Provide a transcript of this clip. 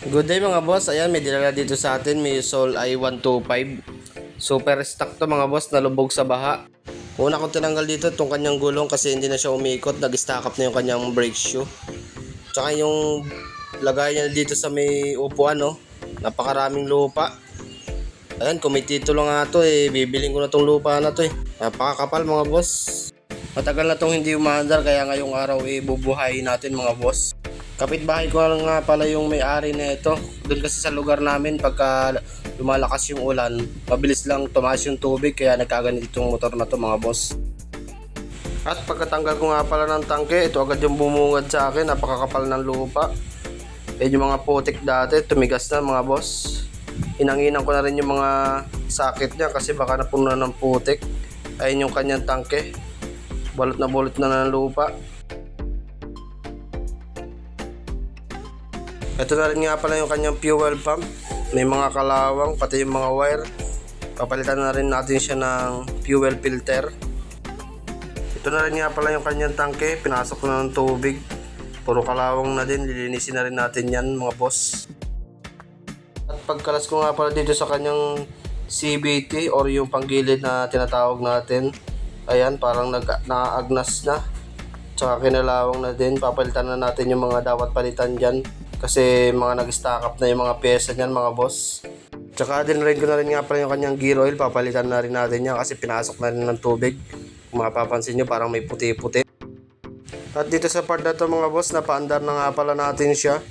Good day mga boss. Ayan, may dinala dito sa atin. May Sol i125. Super stock to mga boss. Nalubog sa baha. Una kong tinanggal dito itong kanyang gulong kasi hindi na siya umikot. Nag-stack up na yung kanyang brake shoe. Tsaka yung lagay niya dito sa may upuan, no? Napakaraming lupa. Ayan, may titulo nga to eh, bibiling ko na tong lupa na to eh. Napakakapal mga boss. Matagal na tong hindi umaandar kaya ngayong araw eh, bubuhayin natin mga boss. Kapitbahay ko lang nga pala yung may-ari na ito. Doon kasi sa lugar namin pagka lumalakas yung ulan, mabilis lang tumaas yung tubig kaya nagkaganit itong motor na to mga boss. At pagkatanggal ko nga pala ng tangke, ito agad yung bumungad sa akin, napakakapal ng lupa. Eh yung mga putik dati, tumigas na mga boss. Inanginan ko na rin yung mga sakit niya kasi baka napuno na ng putik. Ayun yung kanyang tangke. Balot na balot na ng lupa. Ito na rin nga pala yung kanyang fuel pump. May mga kalawang, pati yung mga wire. Papalitan na rin natin siya ng fuel filter. Ito na rin nga pala yung kanyang tangke. Pinasok na ng tubig. Puro kalawang na din. Lilinisin na rin natin yan mga boss. At pagkalas ko nga pala dito sa kanyang CBT or yung panggilid na tinatawag natin. Ayan, parang nag naagnas na. Tsaka kinalawang na din. Papalitan na natin yung mga dapat palitan dyan. Kasi mga nag-stack up na yung mga pyesa niyan mga boss. Tsaka din rin ko na rin nga pala yung kanyang gear oil. Papalitan na rin natin yan kasi pinasok na rin ng tubig. Kung mapapansin nyo parang may puti-puti. At dito sa part na to mga boss, napaandar na nga pala natin siya.